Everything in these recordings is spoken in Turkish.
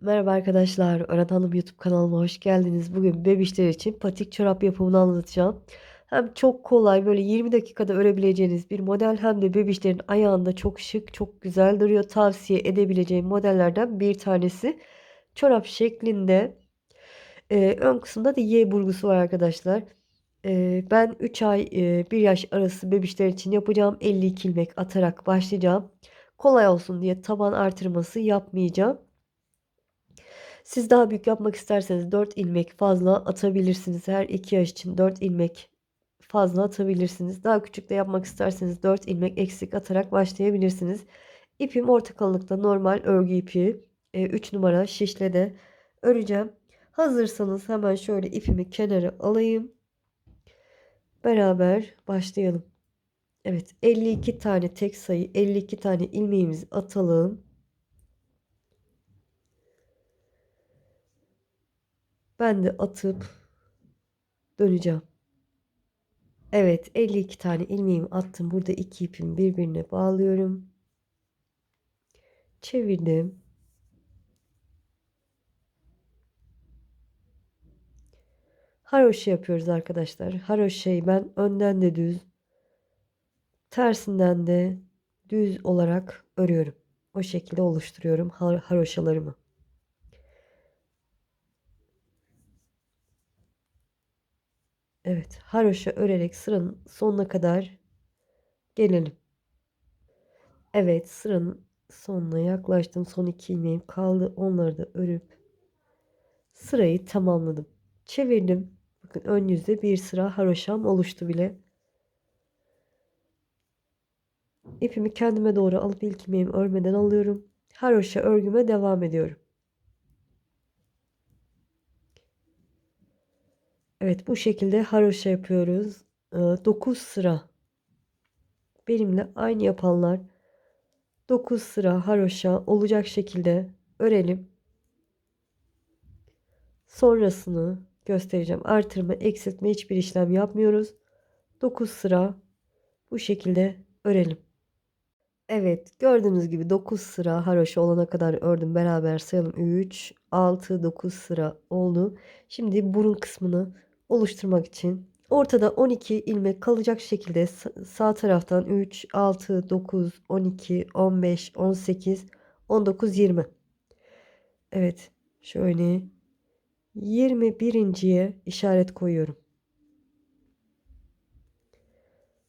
Merhaba arkadaşlar, Öğren Hanım YouTube kanalıma hoş geldiniz. Bugün bebişler için patik çorap yapımını anlatacağım. Hem çok kolay böyle 20 dakikada örebileceğiniz bir model hem de bebişlerin ayağında çok şık, çok güzel duruyor. Tavsiye edebileceğim modellerden bir tanesi. Çorap şeklinde. Ee, ön kısımda da Y burgusu var arkadaşlar. Ee, ben 3 ay e, 1 yaş arası bebişler için yapacağım. 52 ilmek atarak başlayacağım. Kolay olsun diye taban artırması yapmayacağım. Siz daha büyük yapmak isterseniz 4 ilmek fazla atabilirsiniz. Her 2 yaş için 4 ilmek fazla atabilirsiniz. Daha küçük de yapmak isterseniz 4 ilmek eksik atarak başlayabilirsiniz. İpim orta kalınlıkta normal örgü ipi. 3 e, numara şişle de öreceğim. Hazırsanız hemen şöyle ipimi kenara alayım. Beraber başlayalım. Evet 52 tane tek sayı 52 tane ilmeğimizi atalım. Ben de atıp döneceğim. Evet 52 tane ilmeğimi attım. Burada iki ipimi birbirine bağlıyorum. Çevirdim. Haroşa yapıyoruz arkadaşlar. Haroşayı ben önden de düz, tersinden de düz olarak örüyorum. O şekilde oluşturuyorum haroşalarımı. Evet, haroşa örerek sıranın sonuna kadar gelelim. Evet, sıranın sonuna yaklaştım. Son iki ilmeğim kaldı. Onları da örüp sırayı tamamladım. Çevirdim. Bakın ön yüzde bir sıra haroşam oluştu bile. İpimi kendime doğru alıp ilk ilmeğimi örmeden alıyorum. Haroşa örgüme devam ediyorum. Evet bu şekilde haroşa yapıyoruz. 9 ee, sıra. Benimle aynı yapanlar 9 sıra haroşa olacak şekilde örelim. Sonrasını göstereceğim. Artırma, eksiltme hiçbir işlem yapmıyoruz. 9 sıra bu şekilde örelim. Evet gördüğünüz gibi 9 sıra haroşa olana kadar ördüm. Beraber sayalım. 3, 6, 9 sıra oldu. Şimdi burun kısmını oluşturmak için ortada 12 ilmek kalacak şekilde sağ taraftan 3, 6, 9, 12, 15, 18, 19, 20. Evet şöyle 21.ye işaret koyuyorum.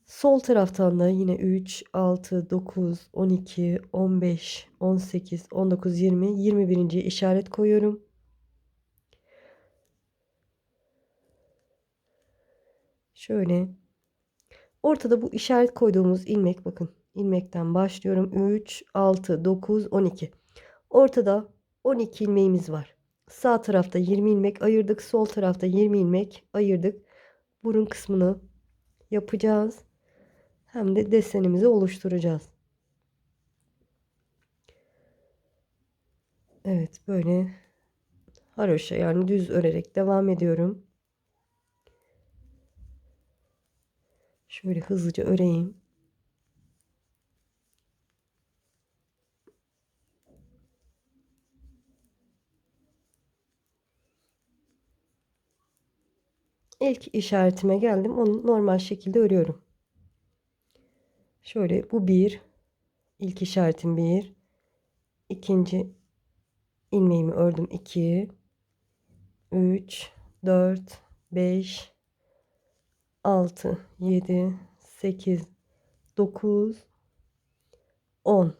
Sol taraftan da yine 3, 6, 9, 12, 15, 18, 19, 20, 21. işaret koyuyorum. Şöyle. Ortada bu işaret koyduğumuz ilmek bakın. İlmekten başlıyorum. 3 6 9 12 ortada 12 ilmeğimiz var. Sağ tarafta 20 ilmek ayırdık. Sol tarafta 20 ilmek ayırdık. Burun kısmını yapacağız. Hem de desenimizi oluşturacağız. Evet böyle haroşa yani düz örerek devam ediyorum Şöyle hızlıca öreyim. İlk işaretime geldim. Onu normal şekilde örüyorum. Şöyle bu bir. İlk işaretim bir. İkinci ilmeğimi ördüm. 2 3 4 5 6, 7, 8, 9, 10.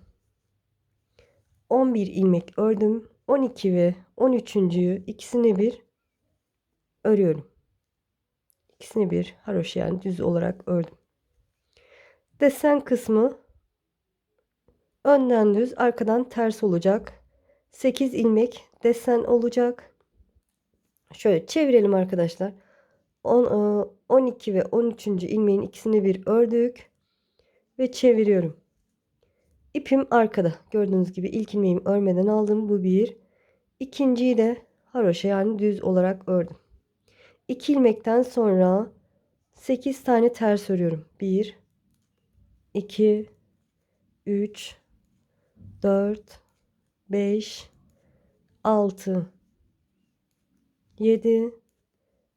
11 ilmek ördüm. 12 ve 13.yü ikisini bir örüyorum. İkisini bir haroşa yani düz olarak ördüm. Desen kısmı önden düz arkadan ters olacak. 8 ilmek desen olacak. Şöyle çevirelim arkadaşlar. 10, 12 ve 13. ilmeğin ikisini bir ördük ve çeviriyorum. İpim arkada. Gördüğünüz gibi ilk ilmeğimi örmeden aldım. Bu bir. İkinciyi de haroşa yani düz olarak ördüm. 2 ilmekten sonra 8 tane ters örüyorum. 1 2 3 4 5 6 7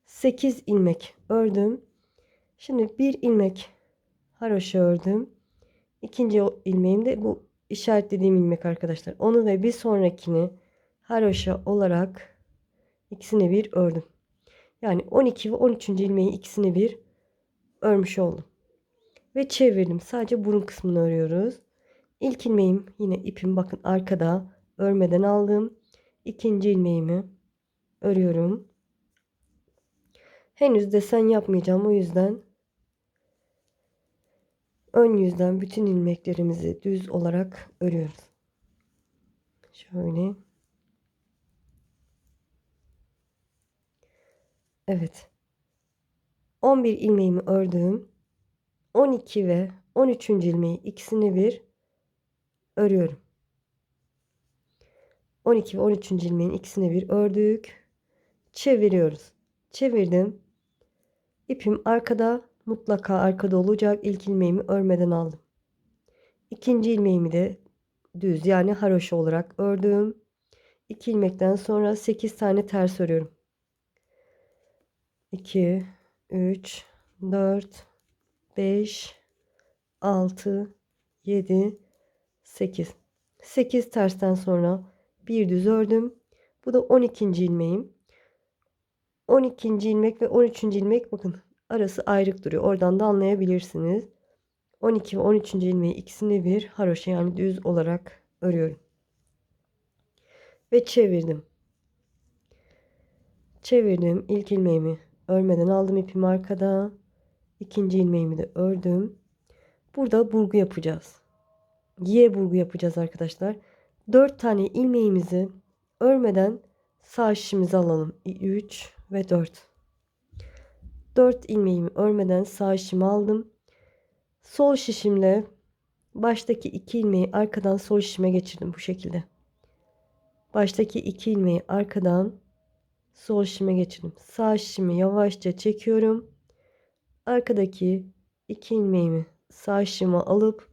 8 ilmek ördüm. Şimdi bir ilmek haroşa ördüm. İkinci ilmeğim de bu işaretlediğim ilmek arkadaşlar. Onu ve bir sonrakini haroşa olarak ikisini bir ördüm. Yani 12 ve 13. ilmeği ikisini bir örmüş oldum. Ve çevirdim. Sadece burun kısmını örüyoruz. İlk ilmeğim yine ipim bakın arkada örmeden aldım. İkinci ilmeğimi örüyorum. Henüz desen yapmayacağım o yüzden ön yüzden bütün ilmeklerimizi düz olarak örüyoruz. Şöyle. Evet. 11 ilmeğimi ördüm. 12 ve 13. ilmeği ikisini bir örüyorum. 12 ve 13. ilmeğin ikisini bir ördük. Çeviriyoruz. Çevirdim. İpim arkada mutlaka arkada olacak. İlk ilmeğimi örmeden aldım. İkinci ilmeğimi de düz yani haroşa olarak ördüm. 2 ilmekten sonra 8 tane ters örüyorum. 2 3 4 5 6 7 8 8 tersten sonra bir düz ördüm. Bu da 12. ilmeğim. 12. ilmek ve 13. ilmek bakın arası ayrık duruyor. Oradan da anlayabilirsiniz. 12 ve 13. ilmeği ikisini bir haroşa yani düz olarak örüyorum. Ve çevirdim. Çevirdim. İlk ilmeğimi örmeden aldım ipimi arkada. İkinci ilmeğimi de ördüm. Burada burgu yapacağız. Y burgu yapacağız arkadaşlar. 4 tane ilmeğimizi örmeden sağ şişimizi alalım. 3 ve 4. 4 ilmeğimi örmeden sağ şişimi aldım. Sol şişimle baştaki 2 ilmeği arkadan sol şişime geçirdim bu şekilde. Baştaki 2 ilmeği arkadan sol şişime geçirdim. Sağ şişimi yavaşça çekiyorum. Arkadaki 2 ilmeğimi sağ şişime alıp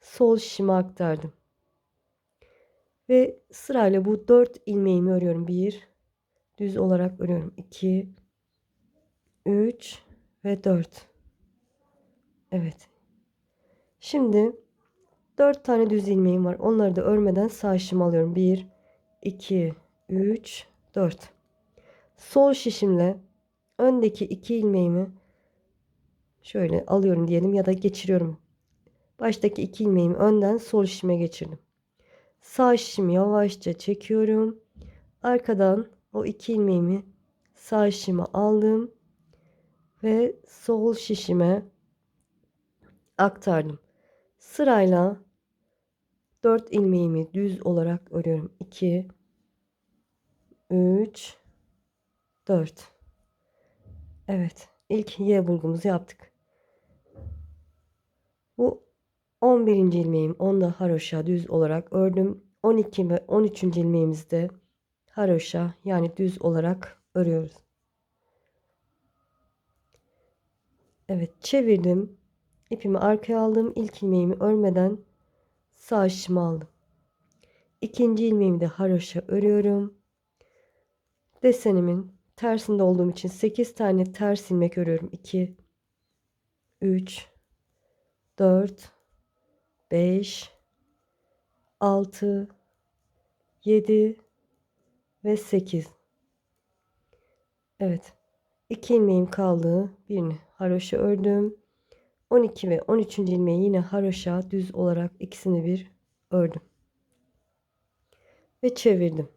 sol şişime aktardım. Ve sırayla bu 4 ilmeğimi örüyorum. 1 düz olarak örüyorum. 2 3 ve 4. Evet. Şimdi 4 tane düz ilmeğim var. Onları da örmeden sağ şişime alıyorum. 1 2 3 4. Sol şişimle öndeki 2 ilmeğimi şöyle alıyorum diyelim ya da geçiriyorum. Baştaki 2 ilmeğimi önden sol şişime geçirdim. Sağ şişimi yavaşça çekiyorum. Arkadan o iki ilmeğimi sağ şişime aldım ve sol şişime aktardım. Sırayla 4 ilmeğimi düz olarak örüyorum. 2 3 4 Evet, ilk Y bulgumuzu yaptık. Bu 11. ilmeğim. Onda haroşa düz olarak ördüm. 12 ve 13. ilmeğimizde haroşa yani düz olarak örüyoruz. Evet çevirdim. İpimi arkaya aldım. İlk ilmeğimi örmeden sağ şişime aldım. İkinci ilmeğimi de haroşa örüyorum. Desenimin tersinde olduğum için 8 tane ters ilmek örüyorum. 2 3 4 5 6 7 ve 8 Evet. 2 ilmeğim kaldı. Birini haroşa ördüm. 12 ve 13. ilmeği yine haroşa düz olarak ikisini bir ördüm. Ve çevirdim.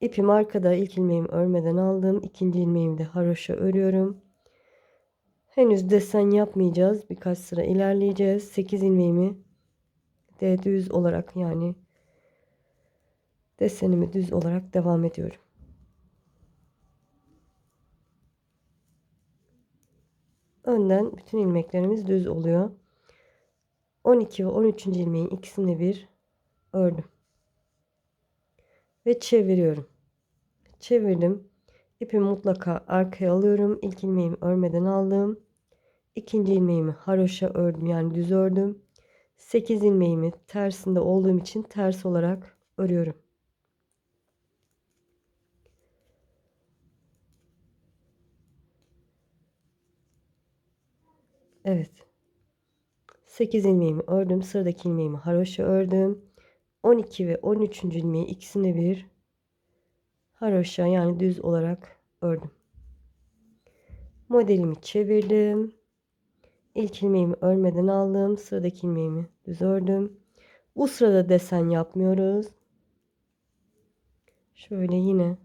İpim arkada ilk ilmeğimi örmeden aldım. İkinci ilmeğimi de haroşa örüyorum. Henüz desen yapmayacağız. Birkaç sıra ilerleyeceğiz. 8 ilmeğimi de düz olarak yani desenimi düz olarak devam ediyorum. Önden bütün ilmeklerimiz düz oluyor. 12 ve 13. ilmeğin ikisini bir ördüm. Ve çeviriyorum. Çevirdim. İpimi mutlaka arkaya alıyorum. İlk ilmeğimi örmeden aldım. İkinci ilmeğimi haroşa ördüm yani düz ördüm. 8 ilmeğimi tersinde olduğum için ters olarak örüyorum. Evet. 8 ilmeğimi ördüm. Sıradaki ilmeğimi haroşa ördüm. 12 ve 13. ilmeği ikisini bir haroşa yani düz olarak ördüm. Modelimi çevirdim. İlk ilmeğimi örmeden aldım. Sıradaki ilmeğimi düz ördüm. Bu sırada desen yapmıyoruz. Şöyle yine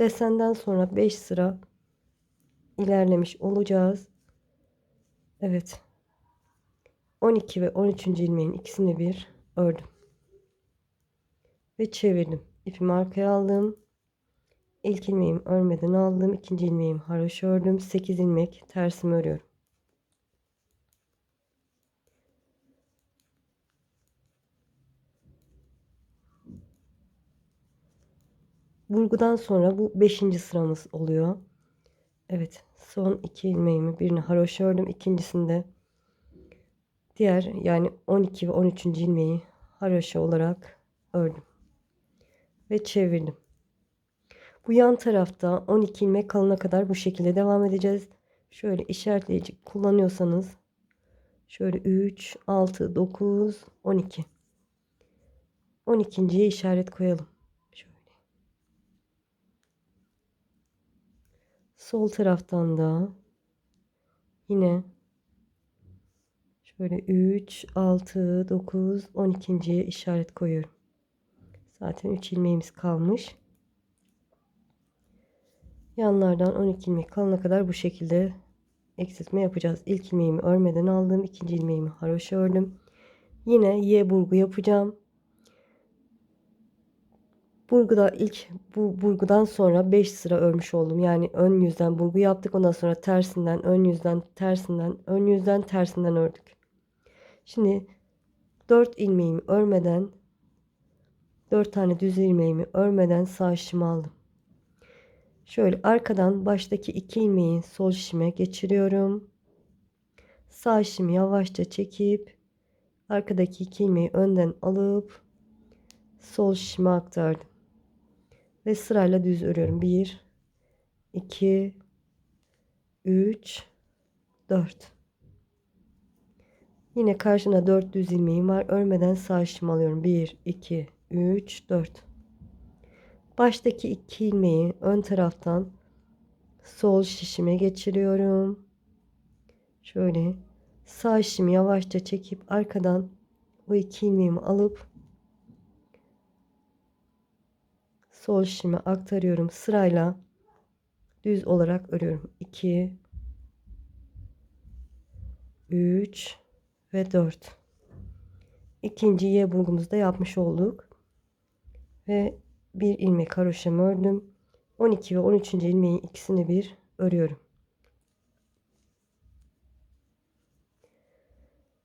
desenden sonra 5 sıra ilerlemiş olacağız. Evet. 12 ve 13. ilmeğin ikisini bir ördüm. Ve çevirdim. İpimi arkaya aldım. İlk ilmeğimi örmeden aldım. ikinci ilmeğimi haroşa ördüm. 8 ilmek tersimi örüyorum. Burgudan sonra bu 5. sıramız oluyor. Evet, son iki ilmeğimi birini haroşa ördüm. ikincisinde diğer yani 12 ve 13. ilmeği haroşa olarak ördüm. Ve çevirdim. Bu yan tarafta 12 ilmek kalana kadar bu şekilde devam edeceğiz. Şöyle işaretleyici kullanıyorsanız şöyle 3, 6, 9, 12. 12.ye işaret koyalım. Sol taraftan da yine şöyle 3, 6, 9, 12.ye işaret koyuyorum. Zaten 3 ilmeğimiz kalmış. Yanlardan 12 ilmek kalana kadar bu şekilde eksiltme yapacağız. İlk ilmeğimi örmeden aldım. ikinci ilmeğimi haroşa ördüm. Yine Y burgu yapacağım. Burguda ilk bu burgudan sonra 5 sıra örmüş oldum. Yani ön yüzden burgu yaptık. Ondan sonra tersinden, ön yüzden, tersinden, ön yüzden, tersinden ördük. Şimdi 4 ilmeğimi örmeden 4 tane düz ilmeğimi örmeden sağ şişimi aldım. Şöyle arkadan baştaki iki ilmeği sol şişime geçiriyorum. Sağ şişimi yavaşça çekip arkadaki iki ilmeği önden alıp sol şişime aktardım. Ve sırayla düz örüyorum. 1 2 3 4 Yine karşına 4 düz ilmeğim var. Örmeden sağ şişimi alıyorum. 1 2 3 4 Baştaki iki ilmeği ön taraftan sol şişime geçiriyorum. Şöyle sağ şişimi yavaşça çekip arkadan bu iki ilmeğimi alıp sol şişime aktarıyorum. Sırayla düz olarak örüyorum. 2 3 ve 4 İkinci Y burgumuzu da yapmış olduk. Ve bir ilmek haroşamı ördüm. 12 ve 13. ilmeği ikisini bir örüyorum.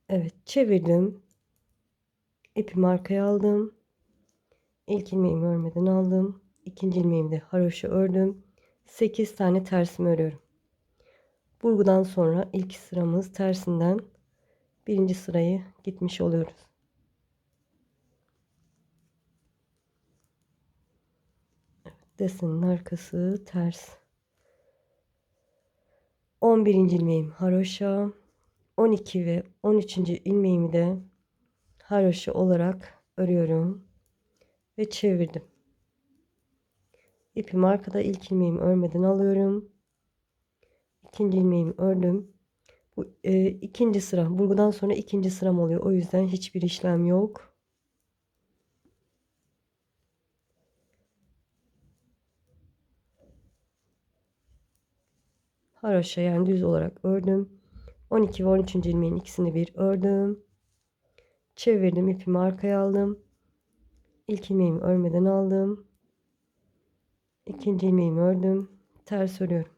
Evet çevirdim. İpimi arkaya aldım. İlk ilmeğimi örmeden aldım. İkinci ilmeğimi de haroşa ördüm. 8 tane tersimi örüyorum. Burgudan sonra ilk sıramız tersinden birinci sırayı gitmiş oluyoruz. desenin arkası ters. 11. ilmeğim haroşa. 12 ve 13. ilmeğimi de haroşa olarak örüyorum ve çevirdim. İpim arkada ilk ilmeğimi örmeden alıyorum. İkinci ilmeğimi ördüm. Bu e, ikinci sıra. Burgudan sonra ikinci sıram oluyor. O yüzden hiçbir işlem yok. haroşa yani düz olarak ördüm. 12 ve 13. ilmeğin ikisini bir ördüm. Çevirdim ipimi arkaya aldım. İlk ilmeğimi örmeden aldım. İkinci ilmeğimi ördüm. Ters örüyorum.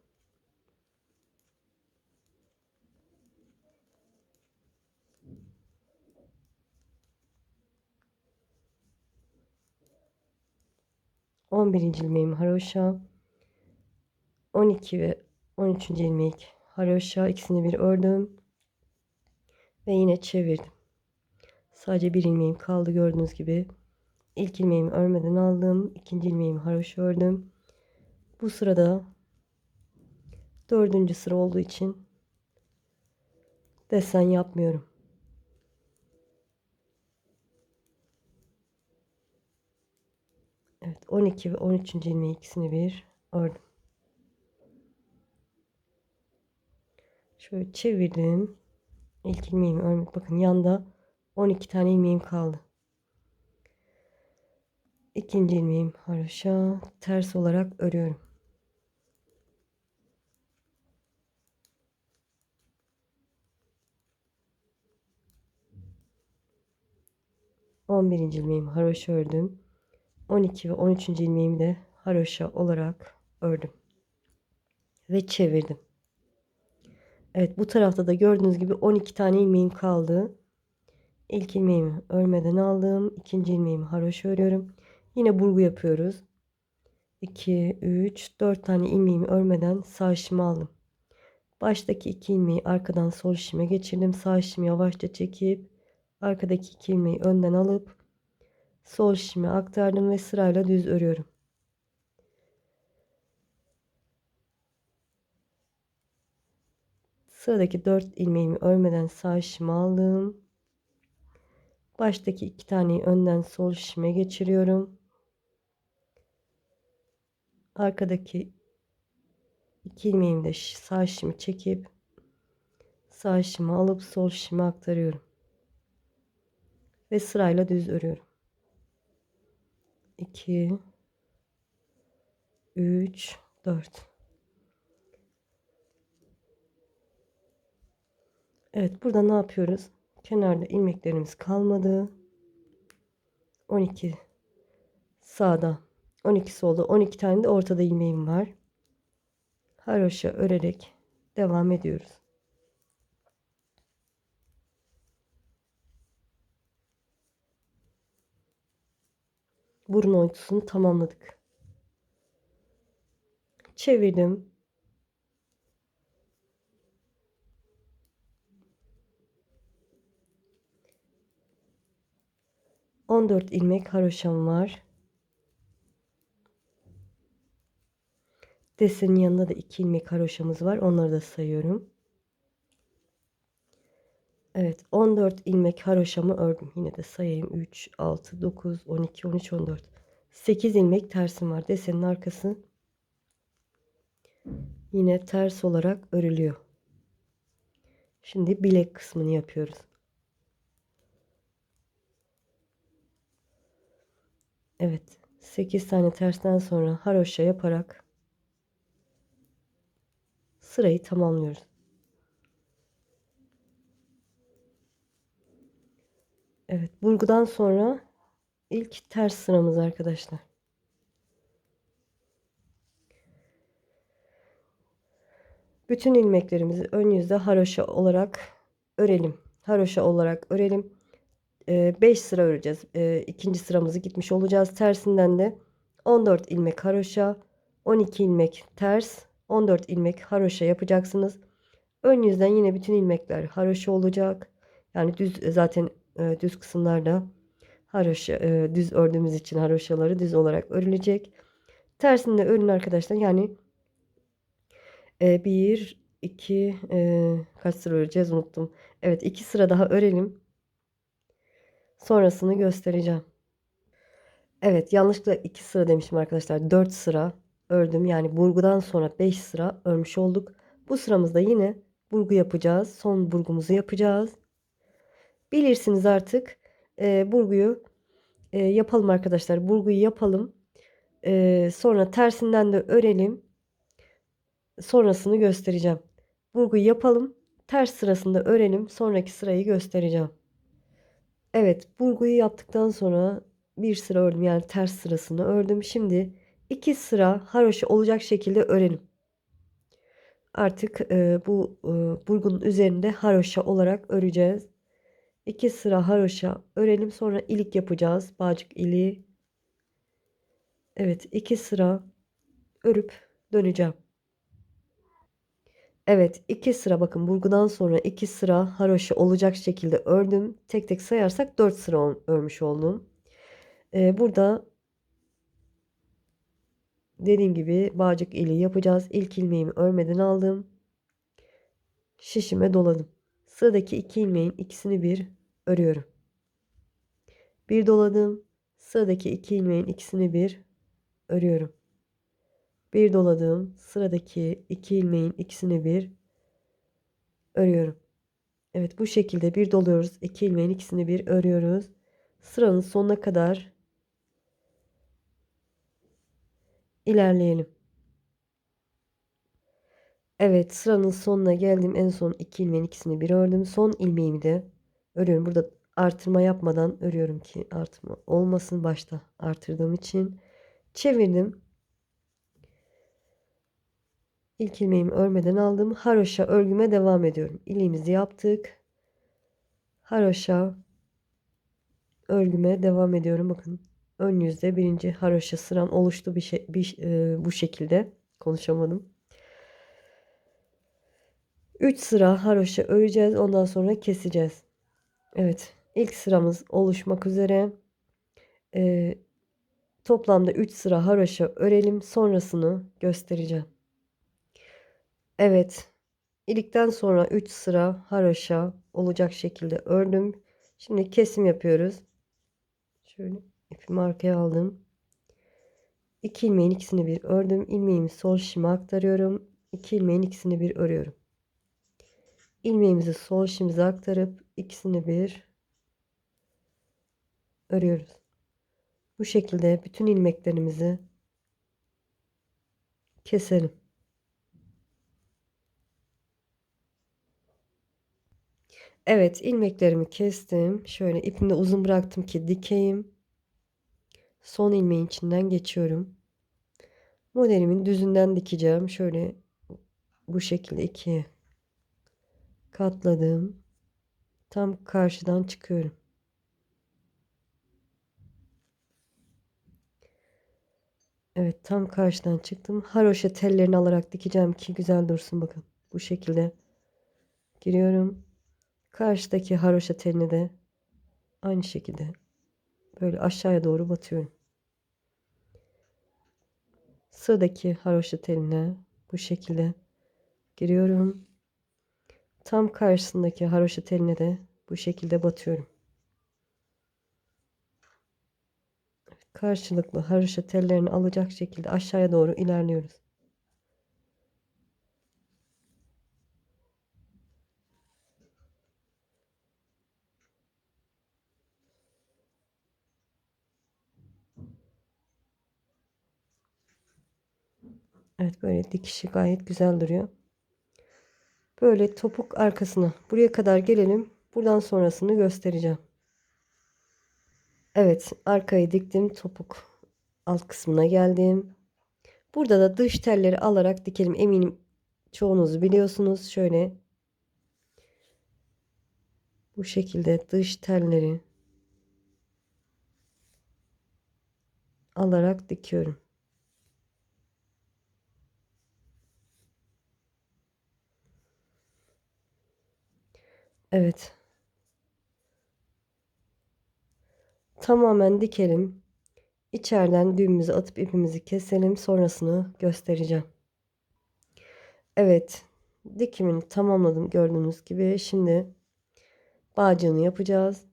On birinci ilmeğimi haroşa. 12 ve 13. ilmek haroşa ikisini bir ördüm ve yine çevirdim. Sadece bir ilmeğim kaldı gördüğünüz gibi. İlk ilmeğimi örmeden aldım. ikinci ilmeğimi haroşa ördüm. Bu sırada dördüncü sıra olduğu için desen yapmıyorum. Evet 12 ve 13. ilmeği ikisini bir ördüm. Şöyle çevirdim. İlk ilmeğimi örmek. Bakın yanda 12 tane ilmeğim kaldı. İkinci ilmeğim haroşa ters olarak örüyorum. On birinci ilmeğimi haroşa ördüm. 12 ve 13. ilmeğimi de haroşa olarak ördüm. Ve çevirdim. Evet bu tarafta da gördüğünüz gibi 12 tane ilmeğim kaldı. İlk ilmeğimi örmeden aldım. ikinci ilmeğimi haroşa örüyorum. Yine burgu yapıyoruz. 2, 3, 4 tane ilmeğimi örmeden sağ işimi aldım. Baştaki iki ilmeği arkadan sol işime geçirdim. Sağ işimi yavaşça çekip arkadaki iki ilmeği önden alıp sol işime aktardım ve sırayla düz örüyorum. Sıradaki 4 ilmeğimi örmeden sağ işimi aldım. Baştaki iki taneyi önden sol şişime geçiriyorum. Arkadaki iki ilmeğimi de sağ şişimi çekip sağ şişimi alıp sol şişime aktarıyorum. Ve sırayla düz örüyorum. 2 3 4 Evet burada ne yapıyoruz? Kenarda ilmeklerimiz kalmadı. 12 sağda 12 solda 12 tane de ortada ilmeğim var. Haroşa örerek devam ediyoruz. Burun oyuntusunu tamamladık. Çevirdim. 14 ilmek haroşam var. Desenin yanında da 2 ilmek haroşamız var. Onları da sayıyorum. Evet 14 ilmek haroşamı ördüm. Yine de sayayım. 3, 6, 9, 12, 13, 14. 8 ilmek tersim var. Desenin arkası yine ters olarak örülüyor. Şimdi bilek kısmını yapıyoruz. Evet. 8 tane tersten sonra haroşa yaparak sırayı tamamlıyoruz. Evet. Burgudan sonra ilk ters sıramız arkadaşlar. Bütün ilmeklerimizi ön yüzde haroşa olarak örelim. Haroşa olarak örelim. 5 sıra öreceğiz. İkinci sıramızı gitmiş olacağız. Tersinden de 14 ilmek haroşa, 12 ilmek ters, 14 ilmek haroşa yapacaksınız. Ön yüzden yine bütün ilmekler haroşa olacak. Yani düz zaten düz kısımlarda haroşa düz ördüğümüz için haroşaları düz olarak örülecek. Tersinde örün arkadaşlar. Yani 1 2 kaç sıra öreceğiz unuttum. Evet 2 sıra daha örelim. Sonrasını göstereceğim. Evet yanlışlıkla 2 sıra demişim arkadaşlar. 4 sıra ördüm. Yani burgudan sonra 5 sıra örmüş olduk. Bu sıramızda yine burgu yapacağız. Son burgumuzu yapacağız. Bilirsiniz artık. E, burguyu e, yapalım arkadaşlar. Burguyu yapalım. E, sonra tersinden de örelim. Sonrasını göstereceğim. Burguyu yapalım. Ters sırasında örelim. Sonraki sırayı göstereceğim. Evet burguyu yaptıktan sonra bir sıra ördüm yani ters sırasını ördüm. Şimdi iki sıra haroşa olacak şekilde örelim. Artık e, bu e, burgunun üzerinde haroşa olarak öreceğiz. İki sıra haroşa örelim sonra ilik yapacağız. Bağcık iliği. Evet iki sıra örüp döneceğim. Evet iki sıra bakın burgudan sonra iki sıra haroşa olacak şekilde ördüm. Tek tek sayarsak 4 sıra örmüş oldum. Ee, burada dediğim gibi bağcık ili yapacağız. İlk ilmeğimi örmeden aldım. Şişime doladım. Sıradaki iki ilmeğin ikisini bir örüyorum. Bir doladım. Sıradaki iki ilmeğin ikisini bir örüyorum. Bir doladım. Sıradaki iki ilmeğin ikisini bir örüyorum. Evet bu şekilde bir doluyoruz. iki ilmeğin ikisini bir örüyoruz. Sıranın sonuna kadar ilerleyelim. Evet sıranın sonuna geldim. En son iki ilmeğin ikisini bir ördüm. Son ilmeğimi de örüyorum. Burada artırma yapmadan örüyorum ki artırma olmasın başta artırdığım için. Çevirdim. İlk ilmeğimi örmeden aldım. Haroşa örgüme devam ediyorum. İliğimizi yaptık. Haroşa örgüme devam ediyorum. Bakın ön yüzde birinci haroşa sıram oluştu bir şey bir, e, bu şekilde konuşamadım. 3 sıra haroşa öreceğiz. Ondan sonra keseceğiz. Evet. ilk sıramız oluşmak üzere. Ee, toplamda 3 sıra haroşa örelim. Sonrasını göstereceğim. Evet. İlikten sonra 3 sıra haroşa olacak şekilde ördüm. Şimdi kesim yapıyoruz. Şöyle ipimi arkaya aldım. 2 ilmeğin ikisini bir ördüm. İlmeğimi sol şişime aktarıyorum. 2 ilmeğin ikisini bir örüyorum. İlmeğimizi sol şişimize aktarıp ikisini bir örüyoruz. Bu şekilde bütün ilmeklerimizi keselim. Evet ilmeklerimi kestim. Şöyle ipimi de uzun bıraktım ki dikeyim. Son ilmeğin içinden geçiyorum. Modelimin düzünden dikeceğim. Şöyle bu şekilde ikiye katladım. Tam karşıdan çıkıyorum. Evet tam karşıdan çıktım. Haroşa tellerini alarak dikeceğim ki güzel dursun bakın. Bu şekilde giriyorum. Karşıdaki haroşa telini de aynı şekilde böyle aşağıya doğru batıyorum. Sıradaki haroşa teline bu şekilde giriyorum. Tam karşısındaki haroşa teline de bu şekilde batıyorum. Karşılıklı haroşa tellerini alacak şekilde aşağıya doğru ilerliyoruz. Evet böyle dikişi gayet güzel duruyor. Böyle topuk arkasına buraya kadar gelelim. Buradan sonrasını göstereceğim. Evet arkayı diktim. Topuk alt kısmına geldim. Burada da dış telleri alarak dikelim. Eminim çoğunuz biliyorsunuz. Şöyle bu şekilde dış telleri alarak dikiyorum. Evet. Tamamen dikelim. İçeriden düğümümüzü atıp ipimizi keselim. Sonrasını göstereceğim. Evet. Dikimini tamamladım gördüğünüz gibi. Şimdi bağcığını yapacağız.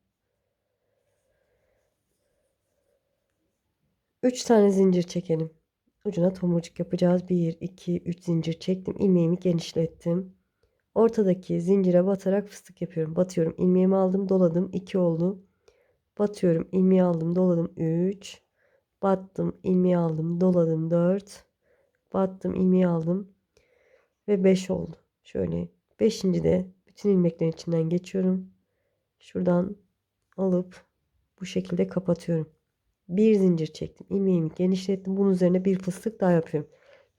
3 tane zincir çekelim. Ucuna tomurcuk yapacağız. 1, 2, 3 zincir çektim. İlmeğimi genişlettim. Ortadaki zincire batarak fıstık yapıyorum. Batıyorum. ilmeğimi aldım, doladım. 2 oldu. Batıyorum. ilmeği aldım, doladım. 3. Battım, ilmeği aldım, doladım. 4. Battım, ilmeği aldım ve 5 oldu. Şöyle 5. de bütün ilmeklerin içinden geçiyorum. Şuradan alıp bu şekilde kapatıyorum. Bir zincir çektim. ilmeğimi genişlettim. Bunun üzerine bir fıstık daha yapıyorum.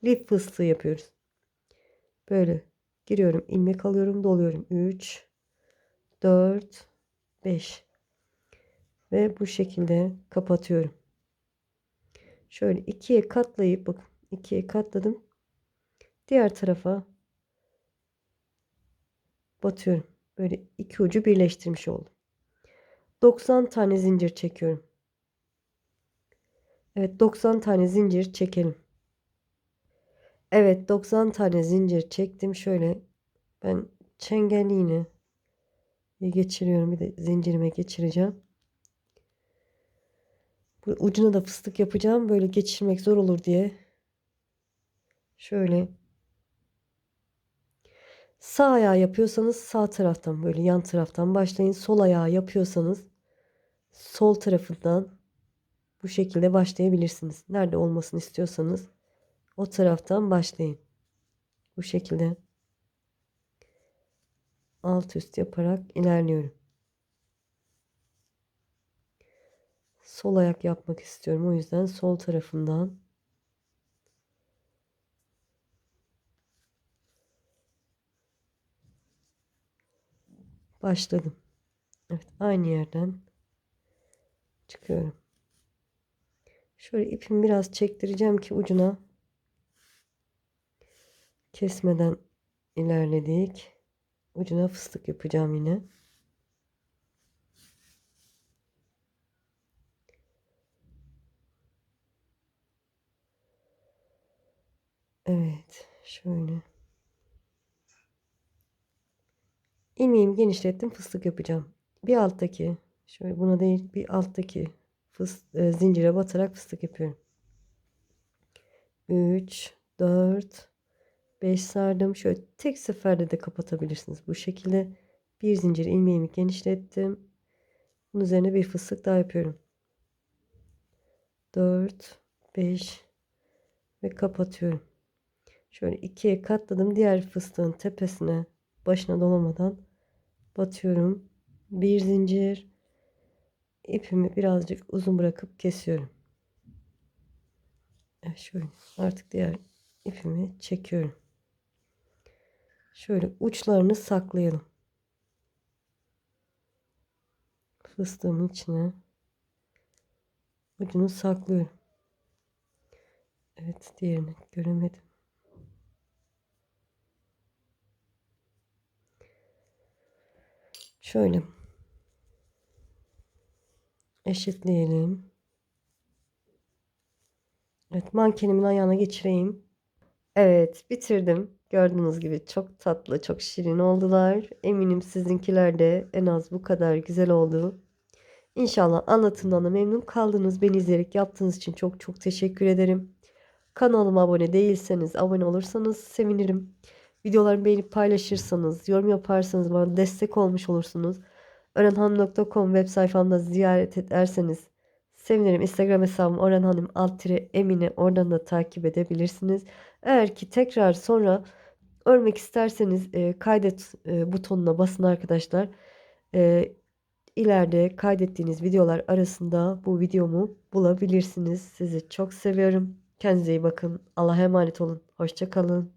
Lif fıstığı yapıyoruz. Böyle Giriyorum. ilmek alıyorum. Doluyorum. 3 4 5 ve bu şekilde kapatıyorum. Şöyle ikiye katlayıp bakın ikiye katladım. Diğer tarafa batıyorum. Böyle iki ucu birleştirmiş oldum. 90 tane zincir çekiyorum. Evet 90 tane zincir çekelim. Evet 90 tane zincir çektim. Şöyle ben çengelliğini geçiriyorum. Bir de zincirime geçireceğim. Bu ucuna da fıstık yapacağım. Böyle geçirmek zor olur diye. Şöyle sağ ayağı yapıyorsanız sağ taraftan böyle yan taraftan başlayın. Sol ayağı yapıyorsanız sol tarafından bu şekilde başlayabilirsiniz. Nerede olmasını istiyorsanız o taraftan başlayın. Bu şekilde alt üst yaparak ilerliyorum. Sol ayak yapmak istiyorum. O yüzden sol tarafından başladım. Evet, aynı yerden çıkıyorum. Şöyle ipimi biraz çektireceğim ki ucuna kesmeden ilerledik. Ucuna fıstık yapacağım yine. Evet, şöyle. İlmeğimi genişlettim, fıstık yapacağım. Bir alttaki, şöyle buna değil, bir alttaki fıs e, zincire batarak fıstık yapıyorum. 3 4 5 sardım. Şöyle tek seferde de kapatabilirsiniz. Bu şekilde bir zincir ilmeğimi genişlettim. Bunun üzerine bir fıstık daha yapıyorum. 4 5 ve kapatıyorum. Şöyle ikiye katladım. Diğer fıstığın tepesine başına dolamadan batıyorum. Bir zincir ipimi birazcık uzun bırakıp kesiyorum. Evet, şöyle artık diğer ipimi çekiyorum. Şöyle uçlarını saklayalım. Fıstığımın içine ucunu saklıyorum. Evet diğerini göremedim. Şöyle eşitleyelim. Evet mankenimin ayağına geçireyim. Evet bitirdim. Gördüğünüz gibi çok tatlı, çok şirin oldular. Eminim sizinkiler de en az bu kadar güzel oldu. İnşallah anlatımdan da memnun kaldınız. Beni izleyerek yaptığınız için çok çok teşekkür ederim. Kanalıma abone değilseniz abone olursanız sevinirim. Videolarımı beğenip paylaşırsanız, yorum yaparsanız bana destek olmuş olursunuz. Örenhanım.com web sayfamda ziyaret ederseniz sevinirim. Instagram hesabım oranhanım alt emine oradan da takip edebilirsiniz. Eğer ki tekrar sonra örmek isterseniz e, kaydet e, butonuna basın arkadaşlar. E, ileride kaydettiğiniz videolar arasında bu videomu bulabilirsiniz. Sizi çok seviyorum. Kendinize iyi bakın. Allah'a emanet olun. Hoşçakalın.